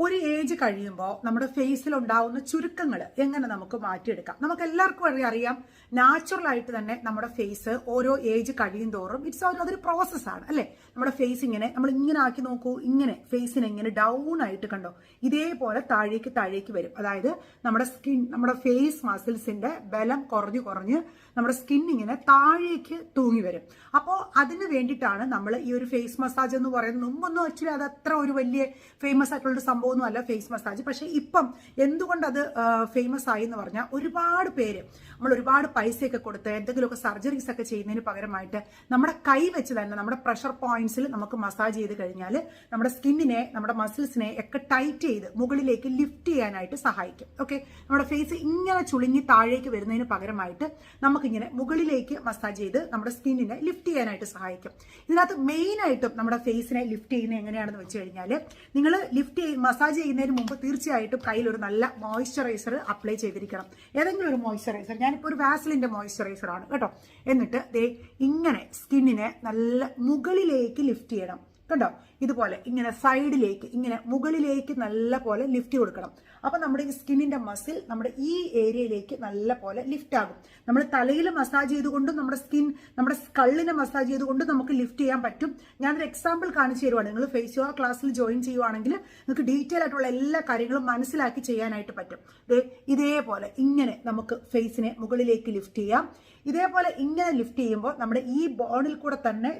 ഒരു ഏജ് കഴിയുമ്പോൾ നമ്മുടെ ഫേസിൽ ഉണ്ടാവുന്ന ചുരുക്കങ്ങൾ എങ്ങനെ നമുക്ക് മാറ്റിയെടുക്കാം? നമുക്ക് എല്ലാവർക്കും അറിയാം അറിയാം. നാച്ചുറൽ ആയിട്ട് തന്നെ നമ്മുടെ ഫേസ് ഓരോ ഏജ് കഴിയും തോറും ഇറ്റ്സ് അതൊരു പ്രോസസ്സാണ് അല്ലേ? നമ്മുടെ ഫേസ് ഇങ്ങനെ നമ്മൾ ഇങ്ങനെ ആക്കി നോക്കൂ ഇങ്ങനെ ഫേസിന് ഇങ്ങനെ ഡൗൺ ആയിട്ട് കണ്ടോ? ഇതേപോലെ താഴേക്ക് താഴേക്ക് വരും. അതായത് നമ്മുടെ സ്കിൻ നമ്മുടെ ഫേസ് മസിൽസിന്റെ ബലം കുറഞ്ഞു കുറഞ്ഞ് നമ്മുടെ സ്കിൻ ഇങ്ങനെ താഴേക്ക് തൂങ്ങി വരും. അപ്പോൾ അതിന് വേണ്ടിയിട്ടാണ് നമ്മൾ ഈ ഒരു ഫേസ് മസാജ് എന്ന് പറയുന്നത്. മുമ്പൊന്നും ആക്ച്വലി അത് അത്ര ഒരു വലിയ ഫേമസ് ആയിട്ടുള്ള ഒരു സംഭവമൊന്നും അല്ല ഫേസ് മസാജ് പക്ഷേ ഇപ്പം എന്തുകൊണ്ട് അത് ഫേമസ് ആയി എന്ന് പറഞ്ഞാൽ ഒരുപാട് പേര് നമ്മൾ ഒരുപാട് പൈസയൊക്കെ കൊടുത്ത് എന്തെങ്കിലുമൊക്കെ സർജറീസ് ഒക്കെ ചെയ്യുന്നതിന് പകരമായിട്ട് നമ്മുടെ കൈ വെച്ച് തന്നെ നമ്മുടെ പ്രഷർ പോയിന്റ്സിൽ നമുക്ക് മസാജ് ചെയ്ത് കഴിഞ്ഞാൽ നമ്മുടെ സ്കിന്നിനെ നമ്മുടെ മസിൽസിനെ ഒക്കെ ടൈറ്റ് ചെയ്ത് മുകളിലേക്ക് ലിഫ്റ്റ് ചെയ്യാനായിട്ട് സഹായിക്കും. ഓക്കെ നമ്മുടെ ഫേസ് ഇങ്ങനെ ചുളിഞ്ഞ് താഴേക്ക് വരുന്നതിന് പകരമായിട്ട് നമുക്കിങ്ങനെ മുകളിലേക്ക് മസാജ് ചെയ്ത് നമ്മുടെ സ്കിന്നിനെ ലിഫ്റ്റ് ചെയ്യാനായിട്ട് സഹായിക്കും. ഇതിനകത്ത് മെയിൻ ആയിട്ടും നമ്മുടെ ഫേസിനെ ലിഫ്റ്റ് ചെയ്യുന്നത് എങ്ങനെയാണെന്ന് വെച്ച് കഴിഞ്ഞാൽ നിങ്ങൾ ലിഫ്റ്റ് മസാജ് ചെയ്യുന്നതിന് മുമ്പ് തീർച്ചയായിട്ടും കയ്യിൽ ഒരു നല്ല മോയ്സ്ചറൈസർ അപ്ലൈ ചെയ്തിരിക്കണം. ഏതെങ്കിലും ഒരു മോയ്സ്ചറൈസർ ഞാനിപ്പോൾ ഒരു വാസലിന്റെ മോയ്സ്ചറൈസർ ആണ് കേട്ടോ. എന്നിട്ട് ദേ ഇങ്ങനെ സ്കിന്നിനെ നല്ല മുകളിലേക്ക് ലിഫ്റ്റ് ചെയ്യണം. കണ്ടോ? ഇതുപോലെ ഇങ്ങനെ സൈഡിലേക്ക് ഇങ്ങനെ മുകളിലേക്ക് നല്ല പോലെ ലിഫ്റ്റ് കൊടുക്കണം. അപ്പം നമ്മുടെ ഈ സ്കിന്നിന്റെ മസിൽ നമ്മുടെ ഈ ഏരിയയിലേക്ക് നല്ല പോലെ ലിഫ്റ്റ് ആകും. നമ്മൾ തലയിൽ മസാജ് ചെയ്തുകൊണ്ടും നമ്മുടെ സ്കിൻ നമ്മുടെ സ്കള്ളിനെ മസാജ് ചെയ്തുകൊണ്ടും നമുക്ക് ലിഫ്റ്റ് ചെയ്യാൻ പറ്റും. ഞാനൊരു എക്സാമ്പിൾ കാണിച്ചു തരുവാണ്. നിങ്ങൾ ഫേസ് യോഗ ക്ലാസ്സിൽ ജോയിൻ ചെയ്യുവാണെങ്കിൽ നിങ്ങൾക്ക് ഡീറ്റെയിൽ ആയിട്ടുള്ള എല്ലാ കാര്യങ്ങളും മനസ്സിലാക്കി ചെയ്യാനായിട്ട് പറ്റും. ഇതേപോലെ ഇങ്ങനെ നമുക്ക് ഫേസിനെ മുകളിലേക്ക് ലിഫ്റ്റ് ചെയ്യാം. ഇതേപോലെ ഇങ്ങനെ ലിഫ്റ്റ് ചെയ്യുമ്പോൾ നമ്മുടെ ഈ ബോണിൽ കൂടെ തന്നെ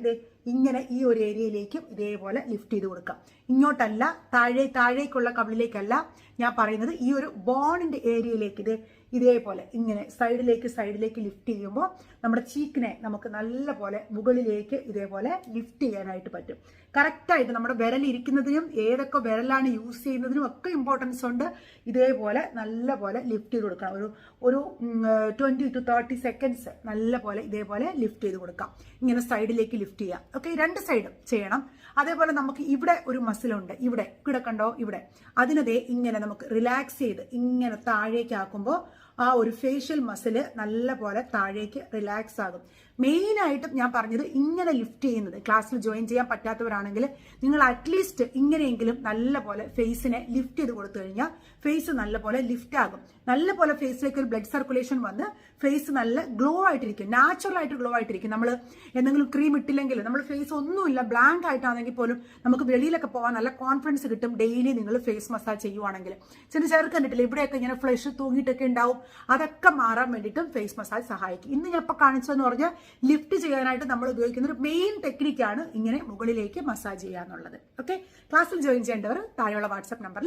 ഇങ്ങനെ ഈ ഒരു ഏരിയയിലേക്കും ഇതേപോലെ ലിഫ്റ്റ് ചെയ്ത് കൊടുക്കാം. ഇങ്ങോട്ടല്ല താഴെ താഴേക്കുള്ള കവിളിലേക്കല്ല ഞാൻ പറയുന്നത്. ഈ ഒരു ബോണിന്റെ ഏരിയയിലേക്ക് ഇത് ഇതേപോലെ ഇങ്ങനെ സൈഡിലേക്ക് സൈഡിലേക്ക് ലിഫ്റ്റ് ചെയ്യുമ്പോൾ നമ്മുടെ ചീക്കിനെ നമുക്ക് നല്ല പോലെ മുകളിലേക്ക് ഇതേപോലെ ലിഫ്റ്റ് ചെയ്യാനായിട്ട് പറ്റും. കറക്റ്റായിട്ട് നമ്മുടെ വിരൽ ഇരിക്കുന്നതിനും ഏതൊക്കെ വിരലാണ് യൂസ് ചെയ്യുന്നതിനും ഒക്കെ ഇമ്പോർട്ടൻസ് ഉണ്ട്. ഇതേപോലെ നല്ല പോലെ ലിഫ്റ്റ് ചെയ്ത് കൊടുക്കണം. ഒരു ഒരു ട്വന്റി ടു തേർട്ടി സെക്കൻഡ്സ് നല്ല പോലെ ഇതേപോലെ ലിഫ്റ്റ് ചെയ്ത് കൊടുക്കാം. ഇങ്ങനെ സൈഡിലേക്ക് ലിഫ്റ്റ് ചെയ്യാം. ഓക്കെ രണ്ട് സൈഡും ചെയ്യണം. അതേപോലെ നമുക്ക് ഇവിടെ ഒരു മസിലുണ്ട് ഇവിടെ ഇവിടെ ഇവിടെ. അതിനതേ ഇങ്ങനെ നമുക്ക് റിലാക്സ് ചെയ്ത് ഇങ്ങനെ താഴേക്ക് ആക്കുമ്പോൾ ആ ഒരു ഫേഷ്യൽ മസിൽ നല്ല പോലെ താഴേക്ക് റിലാക്സ് ആകും. മെയിൻ ആയിട്ടും ഞാൻ പറഞ്ഞത് ഇങ്ങനെ ലിഫ്റ്റ് ചെയ്യുന്നത്. ക്ലാസ്സിൽ ജോയിൻ ചെയ്യാൻ പറ്റാത്തവരാണെങ്കിൽ നിങ്ങൾ അറ്റ്ലീസ്റ്റ് ഇങ്ങനെയെങ്കിലും നല്ല പോലെ ഫേസിനെ ലിഫ്റ്റ് ചെയ്ത് കൊടുത്തു കഴിഞ്ഞാൽ ഫേസ് നല്ല പോലെ ലിഫ്റ്റ് ആകും. നല്ല പോലെ ഫേസിലേക്ക് ഒരു ബ്ലഡ് സർക്കുലേഷൻ വന്ന് ഫേസ് നല്ല ഗ്ലോ ആയിട്ടിരിക്കും. നാച്ചുറൽ ആയിട്ട് ഗ്ലോ ആയിട്ടിരിക്കും. നമ്മൾ എന്തെങ്കിലും ക്രീം ഇട്ടില്ലെങ്കിൽ നമ്മൾ ഫേസ് ഒന്നുമില്ല ബ്ലാങ്ക് ആയിട്ടാണെങ്കിൽ പോലും നമുക്ക് വെളിയിലൊക്കെ പോകാൻ നല്ല കോൺഫിഡൻസ് കിട്ടും. ഡെയിലി നിങ്ങൾ ഫേസ് മസാജ് ചെയ്യുവാണെങ്കിൽ. ചില ചേർക്ക് കണ്ടിട്ടില്ല ഇവിടെയൊക്കെ ഇങ്ങനെ ഫ്ലഷ് തൂങ്ങിയിട്ടൊക്കെ ഉണ്ടാവും. അതൊക്കെ മാറാൻ വേണ്ടിയിട്ടും ഫേസ് മസാജ് സഹായിക്കും. ഇന്ന് ഞാൻ ഇപ്പോൾ കാണിച്ചതെന്ന് പറഞ്ഞാൽ ലിഫ്റ്റ് ചെയ്യാനായിട്ട് നമ്മൾ ഉപയോഗിക്കുന്ന ഒരു മെയിൻ ടെക്നിക്കാണ് ഇങ്ങനെ മുകളിലേക്ക് മസാജ് ചെയ്യുക എന്നുള്ളത് ഓക്കെ ക്ലാസ്സിൽ ജോയിൻ ചെയ്യേണ്ടവർ താഴെയുള്ള വാട്സപ്പ് നമ്പറിൽ